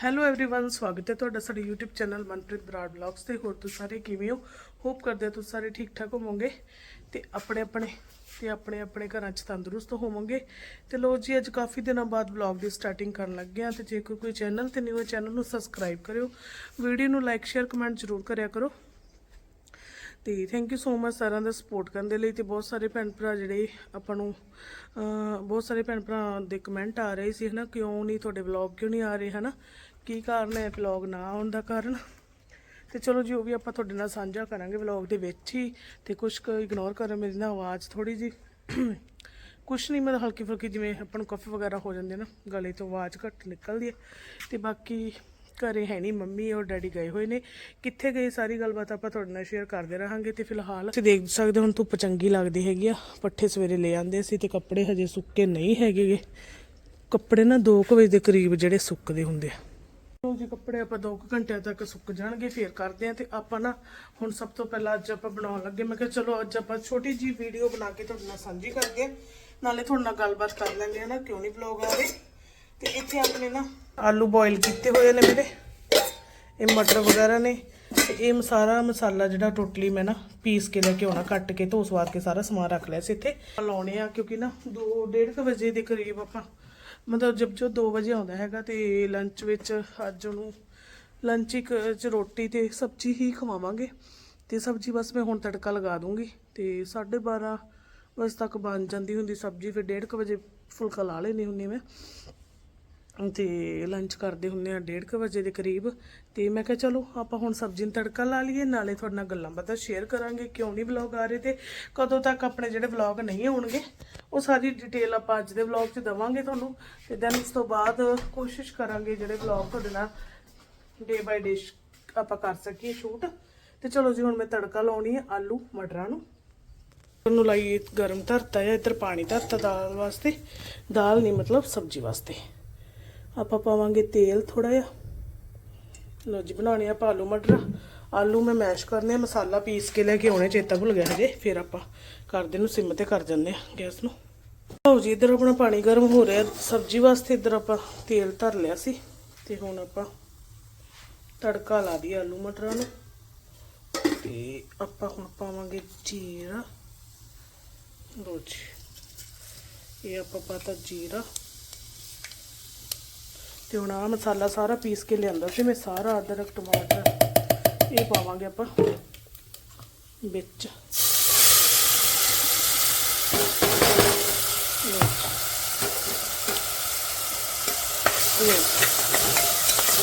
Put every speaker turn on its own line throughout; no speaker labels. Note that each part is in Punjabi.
ਹੈਲੋ एवरीवन ਸਵਾਗਤ ਹੈ ਤੁਹਾਡਾ ਸਾਡੇ YouTube channel Manpreet Brar blogs ਤੇ ਹੋਰ ਤੁਸੀਂ ਸਾਰੇ ਕਿਵੇਂ ਹੋ ਹੋਪ ਕਰਦੇ ਹਾਂ ਤੁਸੀਂ ਸਾਰੇ ਠੀਕ ਠਾਕ ਹੋਵੋਗੇ ਤੇ ਆਪਣੇ ਆਪਣੇ ਤੇ ਆਪਣੇ ਆਪਣੇ ਘਰਾਂ 'ਚ ਤੰਦਰੁਸਤ ਹੋਵੋਗੇ ਤੇ ਲੋ ਜੀ ਅੱਜ ਕਾਫੀ ਦਿਨਾਂ ਬਾਅਦ ਵਲੌਗ ਦੀ ਸਟਾਰਟਿੰਗ ਕਰਨ ਲੱਗੇ ਆ ਤੇ ਜੇ ਕੋਈ ਕੋਈ ਚੈਨਲ ਤੇ ਨਿਊ ਚੈਨਲ ਨੂੰ ਸਬਸਕ੍ਰਾਈਬ ਕਰਿਓ ਵੀਡੀਓ ਨੂੰ ਲਾਈਕ ਸ਼ੇਅਰ ਕਮੈਂਟ ਜ਼ਰੂਰ ਕਰਿਆ ਕਰੋ ਤੇ ਥੈਂਕ ਯੂ ਸੋ ਮਚ ਸਾਰਿਆਂ ਦਾ ਸਪੋਰਟ ਕਰਨ ਦੇ ਲਈ ਤੇ ਬਹੁਤ ਸਾਰੇ ਭੈਣ ਭਰਾ ਜਿਹੜੇ ਆਪਾਂ ਨੂੰ ਅਹ, ਬਹੁਤ ਸਾਰੇ ਭੈਣ ਭਰਾ ਦੇ ਕਮੈਂਟ ਆ ਰਹੇ ਸੀ ਹਨਾ ਕਿਉਂ ਨਹੀਂ ਤੁਹਾਡੇ ਵਲੌਗ ਕਿਉਂ ਨਹੀਂ ਆ ਰਹੇ ਹਨਾ ਕੀ ਕਾਰਨ ਹੈ ਵਲੌਗ ਨਾ ਆਉਣ ਦਾ ਕਾਰਨ? ਤੇ ਚਲੋ ਜੀ, ਉਹ ਵੀ ਆਪਾਂ ਤੁਹਾਡੇ ਨਾਲ ਸਾਂਝਾ ਕਰਾਂਗੇ ਵਲੌਗ ਦੇ ਵਿੱਚ ਹੀ। ਤੇ ਕੁਝ ਕੁ ਇਗਨੋਰ ਕਰੋ ਮੇਰੀ ਨਾ ਆਵਾਜ਼ ਥੋੜੀ ਜੀ ਕੁਛ ਨਹੀਂ ਮਤਲਬ ਹਲਕੀ ਫੁਲਕੀ ਜਿਵੇਂ ਆਪਾਂ ਨੂੰ ਕਫ ਵਗੈਰਾ ਹੋ ਜਾਂਦੇ ਨਾ, ਗਲੇ ਤੋਂ ਆਵਾਜ਼ ਘੱਟ ਨਿਕਲਦੀ ਹੈ। ਤੇ ਬਾਕੀ ਘਰੇ ਹੈ ਨਹੀਂ ਮੰਮੀ ਔਰ ਡੈਡੀ ਗਏ ਹੋਏ ਨੇ। ਕਿੱਥੇ ਗਏ, ਸਾਰੀ ਗੱਲਬਾਤ ਆਪਾਂ ਤੁਹਾਡੇ ਨਾਲ ਸ਼ੇਅਰ ਕਰਦੇ ਰਹਾਂਗੇ। ਤੇ ਫਿਲਹਾਲ ਤੁਸੀਂ ਦੇਖ ਸਕਦੇ ਹੋ, ਹੁਣ ਧੁੱਪ ਚੰਗੀ ਲੱਗਦੀ ਹੈਗੀ ਆ। ਪੱਠੇ ਸਵੇਰੇ ਲੈ ਆਂਦੇ ਸੀ ਤੇ ਕੱਪੜੇ ਹਜੇ ਸੁੱਕੇ ਨਹੀਂ ਹੈਗੇਗੇ ਕੱਪੜੇ ਨਾ 2 ਵਜੇ ਦੇ ਕਰੀਬ ਜਿਹੜੇ ਸੁੱਕਦੇ ਹੁੰਦੇ ਆ। ਜੀ ਕੱਪੜੇ ਆਪਾਂ 2 ਘੰਟਿਆਂ ਤੱਕ ਸੁੱਕ ਜਾਣਗੇ, ਫੇਰ ਕਰਦੇ ਆ ਤੇ ਆਪਾਂ ਨਾ ਹੁਣ ਸਭ ਤੋਂ ਪਹਿਲਾਂ ਅੱਜ ਆਪਾਂ ਬਣਾਉਣ ਲੱਗੇ। ਮੈਂ ਕਿਹਾ ਚਲੋ ਅੱਜ ਆਪਾਂ ਛੋਟੀ ਜੀ ਵੀਡੀਓ ਬਣਾ ਕੇ ਤੁਹਾਡੇ ਨਾਲ ਸਾਂਝੀ ਕਰਦੇ ਆ ਨਾਲੇ ਤੁਹਾਡੇ ਨਾਲ ਗੱਲਬਾਤ ਕਰ ਲੈਂਦੇ ਆ ਨਾ, ਕਿਉਂ ਨਹੀਂ ਵਲੌਗ ਆ ਤੇ ਇੱਥੇ ਆਪਣੇ ਨਾ ਆਲੂ ਬੋਇਲ ਕੀਤੇ ਹੋਏ ਨੇ ਮੇਰੇ। ਇਹ ਮਟਰ ਵਗੈਰਾ ਨੇ। ਤੇ ਇਹ ਸਾਰਾ ਮਸਾਲਾ ਜਿਹੜਾ ਟੋਟਲੀ ਮੈਂ ਨਾ ਪੀਸ ਕੇ ਲੈ ਕੇ ਆਉਣਾ, ਕੱਟ ਕੇ ਧੋ ਸਵਾਰ ਕੇ ਸਾਰਾ ਸਮਾਨ ਰੱਖ ਲਿਆ ਸੀ ਇੱਥੇ। ਲਾਉਣੇ ਆ, ਕਿਉਂਕਿ ਨਾ 2:30 ਵਜੇ ਦੇ ਕਰੀਬ ਆਪਾਂ ਮਤਲਬ ਜਦ ਜੋ 2 ਵਜੇ ਆਉਂਦਾ ਹੈਗਾ ਤੇ ਲੰਚ ਵਿੱਚ ਅੱਜ ਉਹਨੂੰ ਲੰਚ ਇੱਕ ਚ ਰੋਟੀ ਤੇ ਸਬਜ਼ੀ ਹੀ ਖਵਾਵਾਂਗੇ। ਤੇ ਸਬਜ਼ੀ ਬਸ ਮੈਂ ਹੁਣ ਤੜਕਾ ਲਗਾ ਦੂੰਗੀ ਤੇ 12:30 ਵਜੇ ਤੱਕ ਬਣ ਜਾਂਦੀ ਹੁੰਦੀ ਸਬਜ਼ੀ, ਫਿਰ 1:30 ਵਜੇ ਫੁਲਕਾ ਲਾ ਲੈਣੀ ਹੁੰਦੀ ਮੈਂ। ਤੇ ਲੰਚ ਕਰਦੇ ਹੁੰਨੇ ਆ 1:30 ਵਜੇ ਦੇ ਕਰੀਬ। ਤੇ ਮੈਂ ਕਿਹਾ, ਚਲੋ, ਆਪਾਂ ਹੁਣ ਸਬਜ਼ੀ ਨੂੰ ਤੜਕਾ ਲਾ ਲਈਏ, ਨਾਲੇ ਤੁਹਾਡੇ ਨਾਲ ਗੱਲਾਂ ਬਾਤਾਂ ਸ਼ੇਅਰ ਕਰਾਂਗੇ, ਕਿਉਂ ਨਹੀਂ ਵਲੌਗ ਆ ਰਹੇ ਤੇ ਕਦੋਂ ਤੱਕ ਆਪਣੇ ਜਿਹੜੇ ਵਲੌਗ ਨਹੀਂ ਆਉਣਗੇ, ਉਹ ਸਾਰੀ ਡਿਟੇਲ ਆਪਾਂ ਅੱਜ ਦੇ ਵਲੌਗ 'ਚ ਦਵਾਂਗੇ ਤੁਹਾਨੂੰ ਤੇ ਦੈਨ ਉਸ ਤੋਂ ਬਾਅਦ ਕੋਸ਼ਿਸ਼ ਕਰਾਂਗੇ ਜਿਹੜੇ ਵਲੌਗ ਤੁਹਾਡੇ ਨਾਲ ਡੇ ਬਾਈ ਡੇ ਆਪਾਂ ਕਰ ਸਕੀਏ ਸ਼ੂਟ ਤੇ ਚਲੋ ਜੀ, ਹੁਣ ਮੈਂ ਤੜਕਾ ਲਾਉਣੀ ਹੈ ਆਲੂ ਮਟਰਾਂ ਨੂੰ। ਉਹਨੂੰ ਲਾਈਏ ਗਰਮ ਧਰਤਾ ਹੈ ਇੱਧਰ ਪਾਣੀ ਧਰਤਾ ਦਾਲ ਵਾਸਤੇ। ਦਾਲ ਨਹੀਂ ਮਤਲਬ ਸਬਜ਼ੀ ਵਾਸਤੇ। ਆਪਾਂ ਪਾਵਾਂਗੇ ਤੇਲ ਥੋੜਾ ਜਿਹਾ। ਲੋ ਜੀ, ਬਣਾਉਣੇ ਆ ਆਲੂ ਮਟਰ। ਆਲੂ ਮੈਂ ਮੈਸ਼ ਕਰਨੇ ਆ, ਮਸਾਲਾ ਪੀਸ ਕੇ ਲੈ ਕੇ ਆਉਣੇ, ਚੇਤਾ ਭੁੱਲ ਗਿਆ ਹਜੇ। ਫਿਰ ਆਪਾਂ ਕਰਦੇ ਨੂੰ ਸਿਮ ਤੇ ਕਰ ਜਾਂਦੇ ਆ ਗੈਸ ਨੂੰ। ਲਓ ਜੀ, ਇੱਧਰ ਆਪਣਾ ਪਾਣੀ ਗਰਮ ਹੋ ਰਿਹਾ। ਸਬਜ਼ੀ ਵਾਸਤੇ ਇੱਧਰ ਆਪਾਂ ਤੇਲ ਧਰ ਲਿਆ ਸੀ। ਤੇ ਹੁਣ ਆਪਾਂ ਤੜਕਾ ਲਾ ਦਈਏ ਆਲੂ ਮਟਰਾਂ ਨੂੰ। ਤੇ ਆਪਾਂ ਹੁਣ ਪਾਵਾਂਗੇ ਜੀਰਾ। ਲਓ ਜੀ, ਇਹ ਆਪਾਂ ਪਾਤਾ ਜੀਰਾ। ਤੇ ਹੁਣ ਆ ਮਸਾਲਾ ਸਾਰਾ ਪੀਸ ਕੇ ਲਿਆਂਦਾ ਸੀ ਮੈਂ ਸਾਰਾ ਅਦਰਕ, ਟਮਾਟਰ ਇਹ ਪਾਵਾਂਗੇ ਆਪਾਂ ਵਿੱਚ।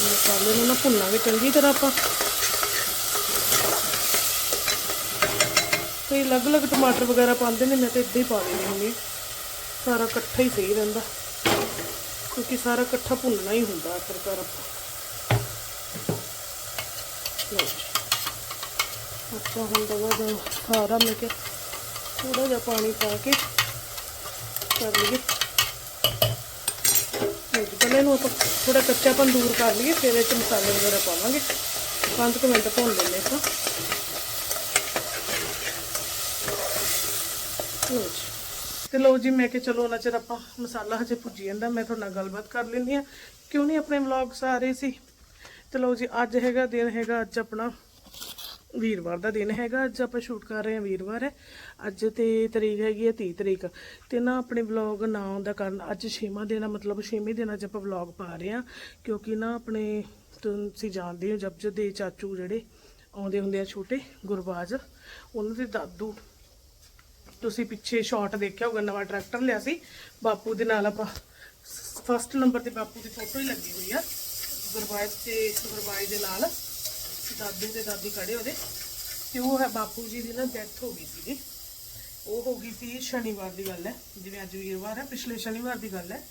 ਮਸਾਲੇ ਨੂੰ ਨਾ ਭੁੰਨਾਂਗੇ ਚੰਗੀ ਤਰ੍ਹਾਂ ਆਪਾਂ। ਤੇ ਅਲੱਗ-ਅਲੱਗ ਟਮਾਟਰ ਵਗੈਰਾ ਪਾਉਂਦੇ ਨੇ, ਮੈਂ ਤਾਂ ਇੱਦਾਂ ਹੀ ਪਾ ਦਿੰਦੀ ਹੁੰਦੀ ਹਾਂ। ਸਾਰਾ ਇਕੱਠਾ ਹੀ ਸਹੀ ਰਹਿੰਦਾ। ਕਿਉਂਕਿ ਸਾਰਾ ਇਕੱਠਾ ਭੁੰਨਣਾ ਹੀ ਹੁੰਦਾ ਆਖਰਕਾਰ ਆਪਾਂ। ਲਓ ਆਪਾਂ ਹੁਣ ਦਵਾ ਦਾ ਸਾਰਾ ਮੈਂ ਕਿ ਥੋੜਾ ਜਿਹਾ ਪਾਣੀ ਪਾ ਕੇ ਕਰ ਲਈਏ। ਲਓ ਜੀ, ਇਹਨੂੰ ਆਪਾਂ ਥੋੜਾ ਕੱਚਾਪਨ ਦੂਰ ਕਰ ਲਈਏ ਫਿਰ ਇਹ 'ਚ ਮਸਾਲੇ ਵਗੈਰਾ ਪਾਵਾਂਗੇ। 5 ਮਿੰਟ ਭੁੰਨ ਲੈਂਦੇ ਆਪਾਂ। ਲਓ ਜੀ। ਤੇ ਲਓ ਜੀ, ਮੈਂ ਕਿ ਚਲੋ ਉਹਨਾਂ ਚਿਰ ਆਪਾਂ ਮਸਾਲਾ ਹਜੇ ਭੁੱਜੀ ਜਾਂਦਾ, ਮੈਂ ਤੁਹਾਡੇ ਨਾਲ ਗੱਲਬਾਤ ਕਰ ਲੈਂਦੀ ਆ ਕਿਉਂ ਨਹੀਂ ਆਪਣੇ ਵਲੌਗਸ ਆ ਰਹੇ ਸੀ? ਤੇ ਲਓ ਜੀ, ਅੱਜ ਹੈਗਾ ਦਿਨ ਹੈਗਾ, ਅੱਜ ਆਪਣਾ ਵੀਰਵਾਰ ਦਾ ਦਿਨ ਹੈਗਾ, ਅੱਜ ਆਪਾਂ ਸ਼ੂਟ ਕਰ ਰਹੇ ਹਾਂ ਵੀਰਵਾਰ। ਹੈ ਅੱਜ ਤੇ ਤਰੀਕ ਹੈਗੀ ਹੈ 30 ਤਰੀਕ। ਤੇ ਨਾ ਆਪਣੇ ਵਲੌਗ ਨਾ ਆਉਣ ਦਾ ਕਾਰਨ ਅੱਜ ਛੇਵਾਂ ਦਿਨ ਆ, ਮਤਲਬ ਛੇਵੇਂ ਦਿਨ ਅੱਜ ਆਪਾਂ ਵਲੌਗ ਪਾ ਰਹੇ ਹਾਂ। ਕਿਉਂਕਿ ਨਾ ਆਪਣੇ ਤੁਸੀਂ ਜਾਣਦੇ ਹੋ ਜਬ ਦੇ ਚਾਚੂ ਜਿਹੜੇ ਆਉਂਦੇ ਹੁੰਦੇ ਆ ਛੋਟੇ ਗੁਰਬਾਜ, ਉਹਨਾਂ ਦੇ ਦਾਦੂ ਤੁਸੀਂ ਪਿੱਛੇ ਸ਼ਾਟ ਦੇਖਿਆ ਹੋਗਾ ਨਵਾਂ ਟਰੈਕਟਰ ਲਿਆ ਸੀ। ਬਾਪੂ ਦੇ ਨਾਲ ਆਪਾਂ ਫਸਟ ਨੰਬਰ ਤੇ ਬਾਪੂ ਦੀ ਫੋਟੋ ਹੀ ਲੱਗੀ ਹੋਈ ਆ। ਗੁਰਬਾਜ ਤੇ ਗੁਰਬਾਜ ਦੇ ਨਾਲ। ਦਾਦੂ ਤੇ ਦਾਦੀ ਖੜੇ ਉਹਦੇ। ਤੇ ਉਹ ਹੈ ਬਾਪੂ ਜੀ ਦੀ ਨਾ ਡੈਥ ਹੋ ਗਈ ਸੀਗੀ। ਉਹ ਹੋ ਗਈ ਸੀ ਸ਼ਨੀਵਾਰ ਦੀ ਗੱਲ ਹੈ। ਜਿਵੇਂ ਅੱਜ ਵੀਰਵਾਰ ਹੈ, ਪਿਛਲੇ ਸ਼ਨੀਵਾਰ ਦੀ ਗੱਲ ਹੈ।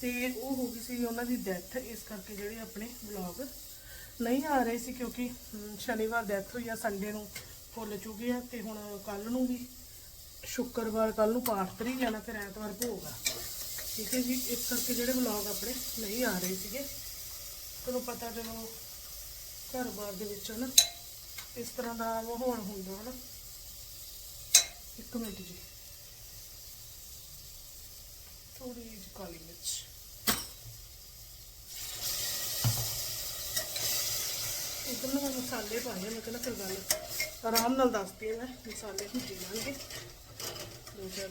ਤੇ ਉਹ ਹੋ ਗਈ ਸੀ ਉਹਨਾਂ ਦੀ ਡੈਥ ਇਸ ਕਰਕੇ ਜਿਹੜੇ ਆਪਣੇ ਵਲੌਗ ਨਹੀਂ ਆ ਰਹੇ ਸੀ ਕਿਉਂਕਿ ਸ਼ਨੀਵਾਰ ਡੈਥ ਹੋਈ ਆ ਸੰਡੇ ਨੂੰ ਫੁੱਲ ਚੁਗੇ ਆ ਤੇ ਹੁਣ ਕੱਲ ਨੂੰ ਵੀ ਸ਼ੁੱਕਰਵਾਰ ਕੱਲ ਨੂੰ ਪਾਠ ਤਰੀ ਜਾਣਾ, ਫਿਰ ਐਤਵਾਰ ਭੋਗ ਆ। ਠੀਕ ਹੈ ਜੀ, ਇਸ ਕਰਕੇ ਜਿਹੜੇ ਵਲੌਗ ਆਪਣੇ ਨਹੀਂ ਆ ਰਹੇ ਸੀਗੇ, ਤੁਹਾਨੂੰ ਪਤਾ ਜਦੋਂ ਘਰ-ਬਾਰ ਦੇ ਵਿੱਚ ਨਾ ਇਸ ਤਰ੍ਹਾਂ ਦਾ ਮਾਹੌਲ ਹੁੰਦਾ ਹੈ ਇੱਕ ਮਿੰਟ ਜੀ। ਥੋੜੀ ਜਿਹੀ ਕਾਲੀ ਮਿਰਚ। ਇੱਧਰ ਮੈਂ ਮਸਾਲੇ ਪਾਏ ਆ, ਮੈਂ ਕਹਿੰਦਾ ਫਿਰ ਗੱਲ ਆਰਾਮ ਨਾਲ ਦੱਸਦੀ ਆ ਮੈਂ ਮਸਾਲੇ ਭੁੱਜੀ ਜਾਣਗੇ ਦੋ ਚਾਰ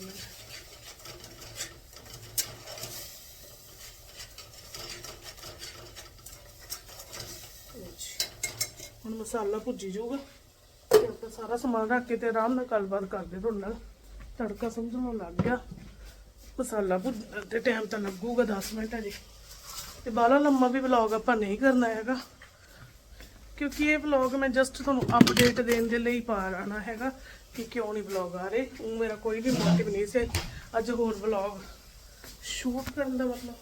ਹੁਣ ਮਸਾਲਾ ਭੁੱਜੀ ਜਾਊਗਾ ਤੇ ਆਪਾਂ ਸਾਰਾ ਸਮਾਨ ਰੱਖ ਕੇ ਤੇ ਆਰਾਮ ਨਾਲ ਗੱਲਬਾਤ ਕਰਦੇ ਤੁਹਾਡੇ ਨਾਲ। ਤੜਕਾ ਸਮਝਣ ਲੱਗ ਗਿਆ। ਮਸਾਲਾ ਭੁੱਜਣ ਤੇ ਟਾਈਮ ਤਾਂ ਲੱਗੂਗਾ 10 ਮਿੰਟ ਅਜੇ ਤੇ ਬਾਲਾ ਲੰਮਾ ਵੀ ਵਲੌਗ ਆਪਾਂ ਨਹੀਂ ਕਰਨਾ ਹੈਗਾ। ਕਿਉਂਕਿ ਇਹ ਵਲੌਗ ਮੈਂ ਜਸਟ ਤੁਹਾਨੂੰ ਅਪਡੇਟ ਦੇਣ ਦੇ ਲਈ ਪਾ ਰਹਾ ਹੈਗਾ ਕਿ ਕਿਉਂ ਨਹੀਂ ਵਲੌਗ ਆ ਰਹੇ। ਉਹ ਮੇਰਾ ਕੋਈ ਵੀ ਮੋਟਿਵ ਨਹੀਂ ਸੀ। ਅੱਜ ਹੋਰ ਵਲੌਗ ਸ਼ੂਟ ਕਰਨ ਦਾ ਮਤਲਬ?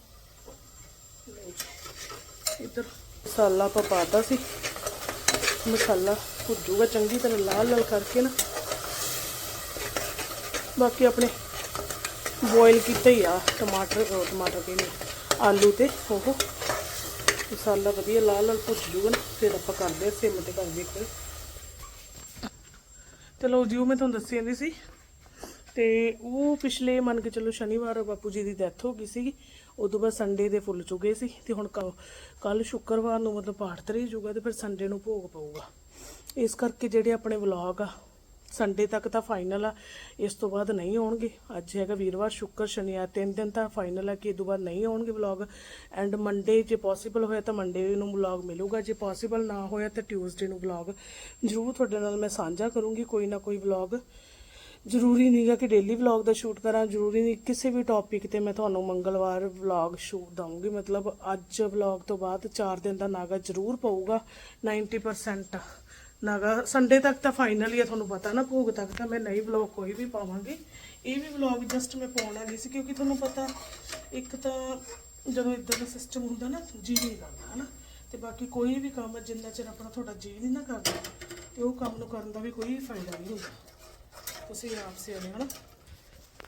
ਲਓ ਜੀ। ਇੱਧਰ ਮਸਾਲਾ ਆਪਾਂ ਪਾਤਾ ਸੀ। ਮਸਾਲਾ ਭੁੱਜੂਗਾ ਚੰਗੀ ਤਰ੍ਹਾਂ ਲਾਲ ਲਾਲ ਕਰਕੇ ਨਾ। ਬਾਕੀ ਆਪਣੇ ਬੋਇਲ ਕੀਤੇ ਹੀ ਆ, ਟਮਾਟਰ ਉਹ ਟਮਾਟਰ ਕਹਿੰਦੇ ਆਲੂ ਤੇ ਉਹ ਮਸਾਲਾ ਵਧੀਆ ਲਾਲ ਲਾਲ ਭੁੱਜ ਜੂਗਾ ਫਿਰ ਆਪਾਂ ਕਰਦੇ ਆ ਸਿਮ ਤੇ ਕਰਦੇ ਇੱਕ ਤੇ ਜੀ, ਉਹ ਮੈਂ ਤੁਹਾਨੂੰ ਦੱਸੀ ਜਾਂਦੀ ਸੀ। ਤੇ ਉਹ ਪਿਛਲੇ ਮੰਨ ਕੇ ਚਲੋ ਸ਼ਨੀਵਾਰ ਬਾਪੂ ਜੀ ਦੀ ਡੈਥ ਹੋ ਗਈ ਸੀ ਉਦੋਂ ਬਾਅਦ ਸੰਡੇ ਦੇ ਫੁੱਲ ਚੁਗੇ ਸੀ ਤੇ ਹੁਣ ਕੱਲ ਸ਼ੁੱਕਰਵਾਰ ਨੂੰ ਮਤਲਬ ਪਾਠ ਤਰੀ ਜੂਗਾ ਤੇ ਫਿਰ ਸੰਡੇ ਨੂੰ ਭੋਗ ਪਾਊਗਾ। ਇਸ ਕਰਕੇ ਜਿਹੜੇ ਆਪਣੇ ਵਲੌਗ ਆ ਸੰਡੇ ਤੱਕ ਤਾਂ ਫਾਈਨਲ ਆ। ਇਸ ਤੋਂ ਬਾਅਦ ਨਹੀਂ ਆਉਣਗੇ। ਅੱਜ ਹੈਗਾ ਵੀਰਵਾਰ, ਸ਼ੁੱਕਰ, ਸ਼ਨੀਵਾਰ। ਤਿੰਨ ਦਿਨ ਤਾਂ ਫਾਈਨਲ ਆ ਕਿ ਇਹ ਤੋਂ ਬਾਅਦ ਨਹੀਂ ਆਉਣਗੇ ਵਲੌਗ ਐਂਡ ਮੰਡੇ ਜੇ ਪੋਸੀਬਲ ਹੋਇਆ ਤਾਂ ਮੰਡੇ ਨੂੰ ਵਲੌਗ ਮਿਲੂਗਾ। ਜੇ ਪੋਸੀਬਲ ਨਾ ਹੋਇਆ ਤਾਂ ਟਿਊਜ਼ਡੇ ਨੂੰ ਵਲੌਗ ਜ਼ਰੂਰ ਤੁਹਾਡੇ ਨਾਲ ਮੈਂ ਸਾਂਝਾ ਕਰੂੰਗੀ। ਕੋਈ ਨਾ ਕੋਈ ਵਲੌਗ ਜ਼ਰੂਰੀ ਨਹੀਂਗਾ ਕਿ ਡੇਲੀ ਵਲੌਗ ਦਾ ਸ਼ੂਟ ਕਰਾਂ। ਜ਼ਰੂਰੀ ਨਹੀਂ ਕਿਸੇ ਵੀ ਟੌਪਿਕ ਤੇ ਮੈਂ ਤੁਹਾਨੂੰ ਮੰਗਲਵਾਰ ਵਲੌਗ ਸ਼ੂਟ ਦਵਾਂਗੀ ਮਤਲਬ ਅੱਜ ਵਲੌਗ ਤੋਂ ਬਾਅਦ 4 ਦਿਨ ਦਾ ਨਾਗਾ ਜ਼ਰੂਰ ਪਊਗਾ। 90% ਨਾਗਾ ਸੰਡੇ ਤੱਕ ਤਾਂ ਫਾਈਨਲੀ ਹੀ ਆ, ਤੁਹਾਨੂੰ ਪਤਾ ਨਾ, ਭੋਗ ਤੱਕ ਤਾਂ ਮੈਂ ਨਹੀਂ ਵਲੌਗ ਕੋਈ ਵੀ ਪਾਵਾਂਗੀ। ਇਹ ਵੀ ਵਲੌਗ ਜਸਟ ਮੈਂ ਪਾਉਣਾ ਨਹੀਂ ਸੀ, ਕਿਉਂਕਿ ਤੁਹਾਨੂੰ ਪਤਾ, ਇੱਕ ਤਾਂ ਜਦੋਂ ਇਦਾਂ ਦਾ ਸਿਸਟਮ ਹੁੰਦਾ ਨਾ, ਜੀ ਨਹੀਂ ਕਰਦਾ, ਹਨਾ? ਤੇ ਬਾਕੀ ਕੋਈ ਵੀ ਕੰਮ ਜਿੰਨਾ ਚਿਰ ਆਪਣਾ ਤੁਹਾਡਾ ਜੀ ਨਹੀਂ ਨਾ ਕਰਦਾ, ਤੇ ਉਹ ਕੰਮ ਨੂੰ ਕਰਨ ਦਾ ਵੀ ਕੋਈ ਫਾਇਦਾ ਨਹੀਂ ਹੁੰਦਾ। ਤੁਸੀਂ ਆਪ ਸਿਆਣੇ ਹੋ ਨਾ?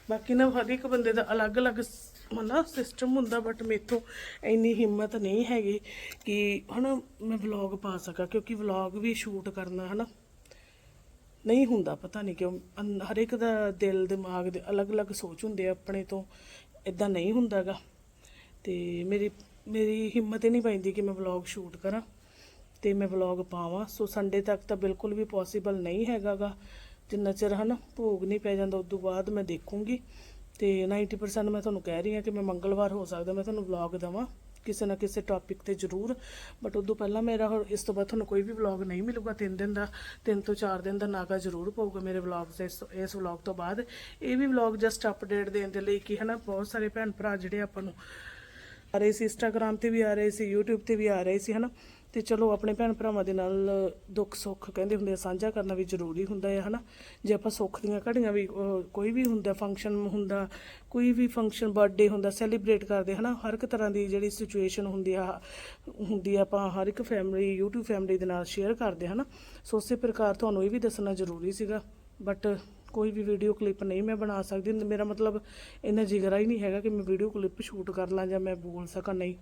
ਬਾਕੀ ਨਾ, ਹਰ ਇੱਕ ਬੰਦੇ ਦਾ ਅਲੱਗ-ਅਲੱਗ ਮਨਾ ਸਿਸਟਮ ਹੁੰਦਾ ਬਟ ਮੇਥੋਂ ਇੰਨੀ ਹਿੰਮਤ ਨਹੀਂ ਹੈਗੀ ਕਿ ਹਨਾ ਮੈਂ ਵਲੌਗ ਪਾ ਸਕਾਂ, ਕਿਉਂਕਿ ਵਲੌਗ ਵੀ ਸ਼ੂਟ ਕਰਨਾ ਹਨਾ ਨਹੀਂ ਹੁੰਦਾ, ਪਤਾ ਨਹੀਂ ਕਿਉਂ ਹਰ ਇੱਕ ਦਾ ਦਿਲ, ਦਿਮਾਗ ਦੇ ਅਲੱਗ-ਅਲੱਗ ਸੋਚ ਹੁੰਦੇ ਆ, ਆਪਣੇ ਤੋਂ ਇਦਾਂ ਨਹੀਂ ਹੁੰਦਾਗਾ ਤੇ ਮੇਰੀ ਮੇਰੀ ਹਿੰਮਤ ਹੀ ਨਹੀਂ ਪੈਂਦੀ ਕਿ ਮੈਂ ਵਲੌਗ ਸ਼ੂਟ ਕਰਾਂ, ਤੇ ਮੈਂ ਵਲੌਗ ਪਾਵਾਂ। ਸੋ ਸੰਡੇ ਤੱਕ ਤਾਂ ਬਿਲਕੁਲ ਵੀ ਪੋਸੀਬਲ ਨਹੀਂ ਹੈਗਾਗਾ ਜਿੰਨਾ ਚਿਰ ਹਨਾ ਭੋਗ ਨਹੀਂ ਪੈ ਜਾਂਦਾ ਉਸ ਤੋਂ ਬਾਅਦ ਮੈਂ ਦੇਖੂੰਗੀ। ਤੇ 90% ਮੈਂ ਤੁਹਾਨੂੰ ਕਹਿ ਰਹੀ ਹਾਂ ਕਿ ਮੈਂ ਮੰਗਲਵਾਰ ਹੋ ਸਕਦਾ, ਮੈਂ ਤੁਹਾਨੂੰ ਵਲੌਗ ਦਵਾਂ, ਕਿਸੇ ਨਾ ਕਿਸੇ ਟੌਪਿਕ ਤੇ ਜ਼ਰੂਰ। ਬਟ ਉਦੋਂ ਪਹਿਲਾਂ ਮੇਰਾ ਹੁਣ ਇਸ ਤੋਂ ਬਾਅਦ ਤੁਹਾਨੂੰ ਕੋਈ ਵੀ ਵਲੌਗ ਨਹੀਂ ਮਿਲੂਗਾ 3 ਦਿਨ ਦਾ 3 ਤੋਂ 4 ਦਿਨ ਦਾ ਨਾਗਾ ਜ਼ਰੂਰ ਪਊਗਾ ਮੇਰੇ ਵਲੌਗ ਇਸ ਇਸ ਵਲੌਗ ਤੋਂ ਬਾਅਦ। ਇਹ ਵੀ ਵਲੌਗ ਜਸਟ ਅਪਡੇਟ ਦੇਣ ਦੇ ਲਈ ਕਿ ਹਨਾ, ਬਹੁਤ ਸਾਰੇ ਭੈਣ ਭਰਾ ਜਿਹੜੇ ਆਪਾਂ ਨੂੰ ਆ ਰਹੇ ਸੀ ਇੰਸਟਾਗ੍ਰam ਤੇ ਵੀ ਆ ਰਹੇ ਸੀ, YouTube ਤੇ ਵੀ ਆ ਰਹੇ ਸੀ, ਹਨਾ। ਤੇ ਚਲੋ ਆਪਣੇ ਭੈਣ ਭਰਾਵਾਂ ਦੇ ਨਾਲ ਦੁੱਖ ਸੁੱਖ ਕਹਿੰਦੇ ਹੁੰਦੇ ਆ, ਸਾਂਝਾ ਕਰਨਾ ਵੀ ਜ਼ਰੂਰੀ ਹੁੰਦਾ ਹੈ, ਹਨਾ? ਜੇ ਆਪਾਂ ਸੁੱਖ ਦੀਆਂ ਘੜੀਆਂ ਵੀ ਕੋਈ ਵੀ ਹੁੰਦਾ ਫੰਕਸ਼ਨ ਹੁੰਦਾ, ਕੋਈ ਵੀ ਫੰਕਸ਼ਨ ਬਰਥਡੇ ਹੁੰਦਾ ਸੈਲੀਬ੍ਰੇਟ ਕਰਦੇ, ਹਨਾ? ਹਰ ਇੱਕ ਤਰ੍ਹਾਂ ਦੀ ਜਿਹੜੀ ਸਿਚੁਏਸ਼ਨ ਹੁੰਦੀ ਆ ਹੁੰਦੀ ਆ ਆਪਾਂ ਹਰ ਇੱਕ ਫੈਮਿਲੀ YouTube ਫੈਮਿਲੀ ਦੇ ਨਾਲ ਸ਼ੇਅਰ ਕਰਦੇ, ਹਨਾ? ਸੋ ਉਸੇ ਪ੍ਰਕਾਰ ਤੁਹਾਨੂੰ ਇਹ ਵੀ ਦੱਸਣਾ ਜ਼ਰੂਰੀ ਸੀਗਾ ਬਟ ਕੋਈ ਵੀ ਵੀਡੀਓ ਕਲਿੱਪ ਨਹੀਂ ਮੈਂ ਬਣਾ ਸਕਦੀ ਮੇਰਾ ਮਤਲਬ ਇੰਨਾ ਜਿਗਰਾ ਹੀ ਨਹੀਂ ਹੈਗਾ ਕਿ ਮੈਂ ਵੀਡੀਓ ਕਲਿੱਪ ਸ਼ੂਟ ਕਰ ਲਾਂ ਜਾਂ ਮੈਂ ਬੋਲ ਸਕਾਂ, ਨਹੀਂ।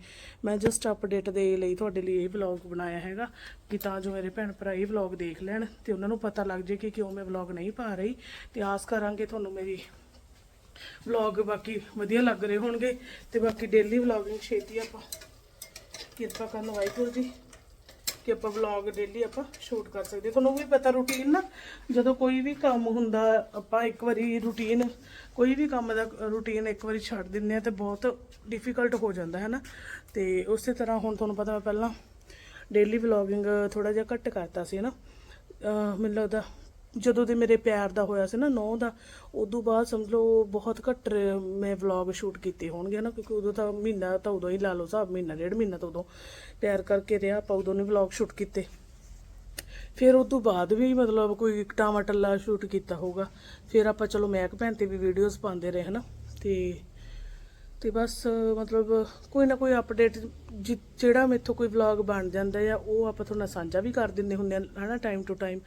ਮੈਂ ਜਸਟ ਅਪਡੇਟ ਦੇ ਲਈ ਤੁਹਾਡੇ ਲਈ ਇਹ ਵਲੌਗ ਬਣਾਇਆ ਹੈਗਾ ਕਿ ਤਾਂ ਜੋ ਮੇਰੇ ਭੈਣ ਭਰਾ ਇਹ ਵਲੌਗ ਦੇਖ ਲੈਣ ਤੇ ਉਹਨਾਂ ਨੂੰ ਪਤਾ ਲੱਗ ਜੇ ਕਿ ਕਿਉਂ ਮੈਂ ਵਲੌਗ ਨਹੀਂ ਪਾ ਰਹੀ ਤੇ ਆਸ ਕਰਾਂਗੇ ਤੁਹਾਨੂੰ ਮੇਰੀ ਵਲੌਗ ਬਾਕੀ ਵਧੀਆ ਲੱਗ ਰਹੇ ਹੋਣਗੇ ਤੇ ਬਾਕੀ ਡੇਲੀ ਵਲੌਗਿੰਗ ਛੇਤੀ ਆਪਾਂ ਕਿਰਪਾ ਕਰਨ ਵਾਹਿਗੁਰੂ ਜੀ। ਕਿ ਆਪਾਂ ਵਲੌਗ ਡੇਲੀ ਆਪਾਂ ਸ਼ੂਟ ਕਰ ਸਕਦੇ ਤੁਹਾਨੂੰ ਵੀ ਪਤਾ ਰੂਟੀਨ ਨਾ, ਜਦੋਂ ਕੋਈ ਵੀ ਕੰਮ ਹੁੰਦਾ, ਆਪਾਂ ਇੱਕ ਵਾਰੀ ਰੂਟੀਨ ਕੋਈ ਵੀ ਕੰਮ ਦਾ ਰੂਟੀਨ ਇੱਕ ਵਾਰੀ ਛੱਡ ਦਿੰਦੇ ਆ ਤੇ ਬਹੁਤ ਡਿਫਿਕਲਟ ਹੋ ਜਾਂਦਾ ਹੈ ਨਾ ਤੇ ਉਸੇ ਤਰ੍ਹਾਂ ਹੁਣ ਤੁਹਾਨੂੰ ਪਤਾ ਮੈਂ ਪਹਿਲਾਂ ਡੇਲੀ ਵਲੌਗਿੰਗ ਥੋੜਾ ਜਿਹਾ ਘੱਟ ਕਰਤਾ ਸੀ ਨਾ ਮੈਨੂੰ ਲੱਗਦਾ ਜਦੋਂ ਦੇ ਮੇਰੇ ਪਿਆਰ ਦਾ ਹੋਇਆ ਸੀ ਨਾ ਨੌ ਦਾ, ਉਦੋਂ ਬਾਅਦ ਸਮਝ ਲਓ ਬਹੁਤ ਘੱਟ ਰ- ਮੈਂ ਵਲੌਗ ਸ਼ੂਟ ਕੀਤੇ ਹੋਣਗੇ ਨਾ ਕਿਉਂਕਿ ਉਦੋਂ ਤਾਂ ਮਹੀਨਾ ਤਾਂ ਉਦੋਂ ਹੀ ਲਾ ਲਓ ਹਿਸਾਬ, ਮਹੀਨਾ ਡੇਢ ਮਹੀਨਾ ਤਾਂ ਉਦੋਂ ਪਿਆਰ ਕਰਕੇ ਰਿਹਾ, ਆਪਾਂ ਉਦੋਂ ਨਹੀਂ ਵਲੌਗ ਸ਼ੂਟ ਕੀਤੇ। ਫਿਰ ਉਸ ਤੋਂ ਬਾਅਦ ਵੀ ਮਤਲਬ ਕੋਈ ਟਾਵਾ ਟੱਲਾ ਸ਼ੂਟ ਕੀਤਾ ਹੋਊਗਾ, ਫਿਰ ਆਪਾਂ ਚਲੋ ਮੈਕ ਭੈਣ ਤੇ ਵੀ ਵੀਡੀਓਜ਼ ਪਾਉਂਦੇ ਰਹੇ ਹਨਾ, ਤੇ ਤੇ ਬਸ ਮਤਲਬ ਕੋਈ ਨਾ ਕੋਈ ਅਪਡੇਟ ਜਿਹੜਾ ਮੇਥੋਂ ਕੋਈ ਵਲੌਗ ਬਣ ਜਾਂਦਾ ਆ ਉਹ ਆਪਾਂ ਤੁਹਾਨੂੰ ਸਾਂਝਾ ਵੀ ਕਰ ਦਿੰਦੇ ਹੁੰਦੇ ਆ, ਹਨਾ ਟਾਈਮ ਟੂ ਟਾਈਮ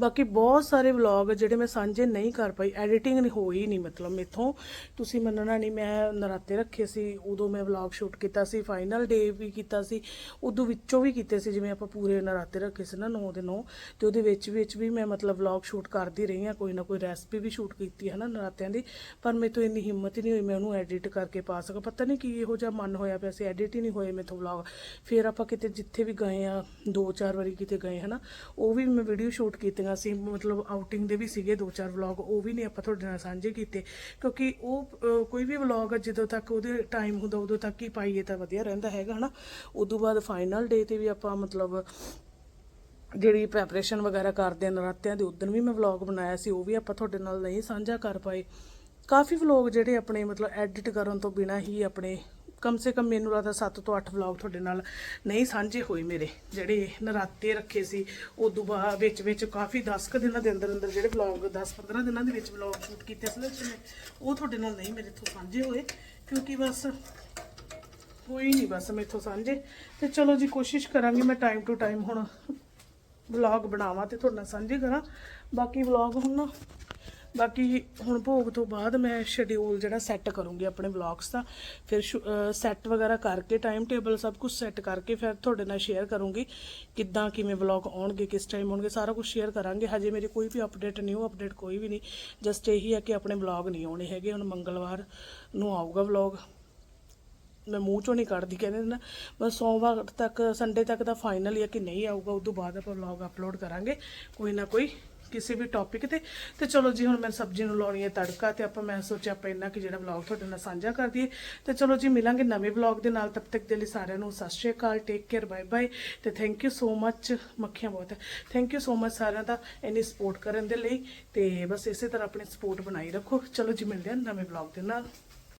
ਬਾਕੀ ਬਹੁਤ ਸਾਰੇ ਵਲੌਗ ਜਿਹੜੇ ਮੈਂ ਸਾਂਝੇ ਨਹੀਂ ਕਰ ਪਾਈ ਐਡੀਟਿੰਗ ਨਹੀਂ, ਹੋਈ ਨਹੀਂ, ਮਤਲਬ ਮੇਥੋਂ। ਤੁਸੀਂ ਮੰਨਣਾ ਨਹੀਂ, ਮੈਂ ਨਰਾਤੇ ਰੱਖੇ ਸੀ, ਉਦੋਂ ਮੈਂ ਵਲੌਗ ਸ਼ੂਟ ਕੀਤਾ ਸੀ ਫਾਈਨਲ ਡੇ ਵੀ ਕੀਤਾ ਸੀ, ਉਦੋਂ ਵਿੱਚੋਂ ਵੀ ਕੀਤੇ ਸੀ, ਜਿਵੇਂ ਆਪਾਂ ਪੂਰੇ ਨਰਾਤੇ ਰੱਖੇ ਸੀ ਨਾ 9 ਦੇ 9 ਤੇ ਉਹਦੇ ਵਿੱਚ ਵਿੱਚ ਵੀ ਮੈਂ ਮਤਲਬ ਵਲੌਗ ਸ਼ੂਟ ਕਰਦੀ ਰਹੀ ਹਾਂ, ਕੋਈ ਨਾ ਕੋਈ ਰੈਸਪੀ ਵੀ ਸ਼ੂਟ ਕੀਤੀ ਹੈ ਨਾ ਨਰਾਤਿਆਂ ਦੀ। ਪਰ ਮੇਰੇ ਤੋਂ ਇੰਨੀ ਹਿੰਮਤ ਹੀ ਨਹੀਂ ਹੋਈ, ਮੈਂ ਉਹਨੂੰ ਐਡਿਟ ਕਰਕੇ ਪਾ ਸਕਾਂ। ਪਤਾ ਨਹੀਂ ਕੀ ਇਹੋ ਜਿਹਾ ਮਨ ਹੋਇਆ ਪਿਆ ਸੀ ਐਡਿਟ ਹੀ ਨਹੀਂ ਹੋਏ ਮੇਥੋਂ। ਇੱਥੋਂ ਵਲੌਗ। ਫਿਰ ਆਪਾਂ ਕਿਤੇ ਜਿੱਥੇ ਵੀ ਗਏ ਆ, ਦੋ ਚਾਰ ਵਾਰੀ ਕਿਤੇ ਗਏ, ਹਨਾ, ਉਹ ਵੀ ਮੈਂ ਵੀਡੀਓ ਸ਼ੂਟ ਕੀਤੀਆਂ ਸੀ, ਮਤਲਬ ਆਊਟਿੰਗ ਦੇ ਵੀ ਸੀਗੇ ਦੋ ਚਾਰ ਵਲੌਗ, ਉਹ ਵੀ ਨਹੀਂ ਆਪਾਂ ਤੁਹਾਡੇ ਨਾਲ ਸਾਂਝੇ ਕੀਤੇ। ਕਿਉਂਕਿ ਉਹ ਕੋਈ ਵੀ ਵਲੌਗ ਜਦੋਂ ਤੱਕ ਉਹਦੇ ਟਾਈਮ ਹੁੰਦਾ, ਉਦੋਂ ਤੱਕ ਹੀ ਪਾਈਏ ਤਾਂ ਵਧੀਆ ਰਹਿੰਦਾ ਹੈਗਾ, ਹਨਾ। ਉਦੋਂ ਬਾਅਦ ਫਾਈਨਲ ਡੇ ਤੇ ਵੀ ਆਪਾਂ ਮਤਲਬ ਜਿਹੜੀ ਪ੍ਰੈਪਰੇਸ਼ਨ ਵਗੈਰਾ ਕਰਦੇ ਆ, ਨਰਾਤਿਆਂ ਦੇ, ਉਦੋਂ ਵੀ ਮੈਂ ਵਲੌਗ ਬਣਾਇਆ ਸੀ, ਉਹ ਵੀ ਆਪਾਂ ਤੁਹਾਡੇ ਨਾਲ ਨਹੀਂ ਸਾਂਝਾ ਕਰ ਪਾਏ। ਕਾਫੀ ਵਲੌਗ ਜਿਹੜੇ ਆਪਣੇ ਮਤਲਬ ਐਡਿਟ ਕਰਨ ਤੋਂ ਬਿਨਾ ਹੀ ਆਪਣੇ ਕਮ ਸੇ ਕਮ ਮੈਨੂੰ ਲੱਗਦਾ 7 ਤੋਂ 8 ਵਲੌਗ ਤੁਹਾਡੇ ਨਾਲ ਨਹੀਂ ਸਾਂਝੇ ਹੋਏ ਮੇਰੇ। ਜਿਹੜੇ ਨਰਾਤੇ ਰੱਖੇ ਸੀ, ਉਦੋਂ ਬਾਅਦ ਵਿੱਚ ਵਿੱਚ ਕਾਫੀ 10 ਕੁ ਦਿਨਾਂ ਦੇ ਅੰਦਰ ਅੰਦਰ ਜਿਹੜੇ ਵਲੌਗ 10 15 ਦਿਨਾਂ ਦੇ ਵਿੱਚ ਵਲੌਗ ਸ਼ੂਟ ਕੀਤੇ ਸੀ ਨਾ ਉਹ ਤੁਹਾਡੇ ਨਾਲ ਨਹੀਂ ਮੇਰੇ ਤੋਂ ਸਾਂਝੇ ਹੋਏ, ਕਿਉਂਕਿ ਬਸ ਕੋਈ ਨਹੀਂ ਬਸ ਮੇਥੋਂ ਸਾਂਝੇ। ਤੇ ਚਲੋ ਜੀ, ਕੋਸ਼ਿਸ਼ ਕਰਾਂਗੀ ਮੈਂ ਟਾਈਮ ਟੂ ਟਾਈਮ ਹੁਣ ਵਲੌਗ ਬਣਾਵਾਂ ਤੇ ਤੁਹਾਡੇ ਨਾਲ ਸਾਂਝੇ ਕਰਾਂ। ਬਾਕੀ ਵਲੌਗ ਹੁਣ ਨਾ ਬਾਕੀ ਹੁਣ ਭੋਗ ਤੋਂ ਬਾਅਦ ਮੈਂ ਸ਼ਡਿਊਲ ਜਿਹੜਾ ਸੈੱਟ ਕਰੂੰਗੀ ਆਪਣੇ ਵਲੌਗਸ ਦਾ, ਫਿਰ ਸੈੱਟ ਵਗੈਰਾ ਕਰਕੇ ਟਾਈਮ ਟੇਬਲ ਸਭ ਕੁਝ ਸੈੱਟ ਕਰਕੇ ਫਿਰ ਤੁਹਾਡੇ ਨਾਲ ਸ਼ੇਅਰ ਕਰੂੰਗੀ ਕਿੱਦਾਂ ਕਿਵੇਂ ਵਲੌਗ ਆਉਣਗੇ, ਕਿਸ ਟਾਈਮ ਆਉਣਗੇ, ਸਾਰਾ ਕੁਝ ਸ਼ੇਅਰ ਕਰਾਂਗੇ। ਹਜੇ ਮੇਰੀ ਕੋਈ ਵੀ ਅਪਡੇਟ ਨਿਊ ਅਪਡੇਟ ਕੋਈ ਵੀ ਨਹੀਂ ਜਸਟ ਇਹੀ ਹੈ ਕਿ ਆਪਣੇ ਵਲੌਗ ਨਹੀਂ ਆਉਣੇ ਹੈਗੇ। ਹੁਣ ਮੰਗਲਵਾਰ ਨੂੰ ਆਊਗਾ ਵਲੌਗ ਮੈਂ ਮੂੰਹ ਚੋਂ ਨਹੀਂ ਕੱਢਦੀ, ਕਹਿੰਦੇ ਨਾ ਬਸ ਸੋਮਵਾਰ ਤੱਕ ਸੰਡੇ ਤੱਕ ਦਾ ਫਾਈਨਲ ਹੀ ਹੈ ਕਿ ਨਹੀਂ ਆਊਗਾ ਉਸ ਤੋਂ ਬਾਅਦ ਆਪਾਂ ਵਲੌਗ ਅਪਲੋਡ ਕਰਾਂਗੇ। ਕੋਈ ਨਾ ਕੋਈ ਕਿਸੇ ਵੀ ਟੌਪਿਕ ਤੇ। ਤੇ ਚਲੋ ਜੀ, ਹੁਣ ਮੈਂ ਸਬਜ਼ੀ ਨੂੰ ਲਾਉਣੀ ਹੈ ਤੜਕਾ ਤੇ ਆਪਾਂ ਮੈਂ ਸੋਚਿਆ ਆਪਾਂ ਇੰਨਾ ਕਿ ਜਿਹੜਾ ਵਲੌਗ ਤੁਹਾਡੇ ਨਾਲ ਸਾਂਝਾ ਕਰ ਦਈਏ। ਤੇ ਚਲੋ ਜੀ, ਮਿਲਾਂਗੇ ਨਵੇਂ ਵਲੌਗ ਦੇ ਨਾਲ। ਤਬ ਤੱਕ ਦੇ ਲਈ ਸਾਰਿਆਂ ਨੂੰ Sat Sri Akal take care bye bye ਤੇ ਥੈਂਕ ਯੂ ਸੋ ਮੱਚ ਮੱਖੀਆਂ ਬਹੁਤ ਹੈ। ਥੈਂਕ ਯੂ ਸੋ ਮੱਚ ਸਾਰਿਆਂ ਦਾ ਇੰਨੀ ਸਪੋਰਟ ਕਰਨ ਦੇ ਲਈ। ਤੇ ਬਸ ਇਸੇ ਤਰ੍ਹਾਂ ਆਪਣੀ ਸਪੋਰਟ ਬਣਾਈ ਰੱਖੋ। ਚਲੋ ਜੀ, ਮਿਲਦੇ ਹਾਂ ਨਵੇਂ ਵਲੌਗ ਦੇ ਨਾਲ।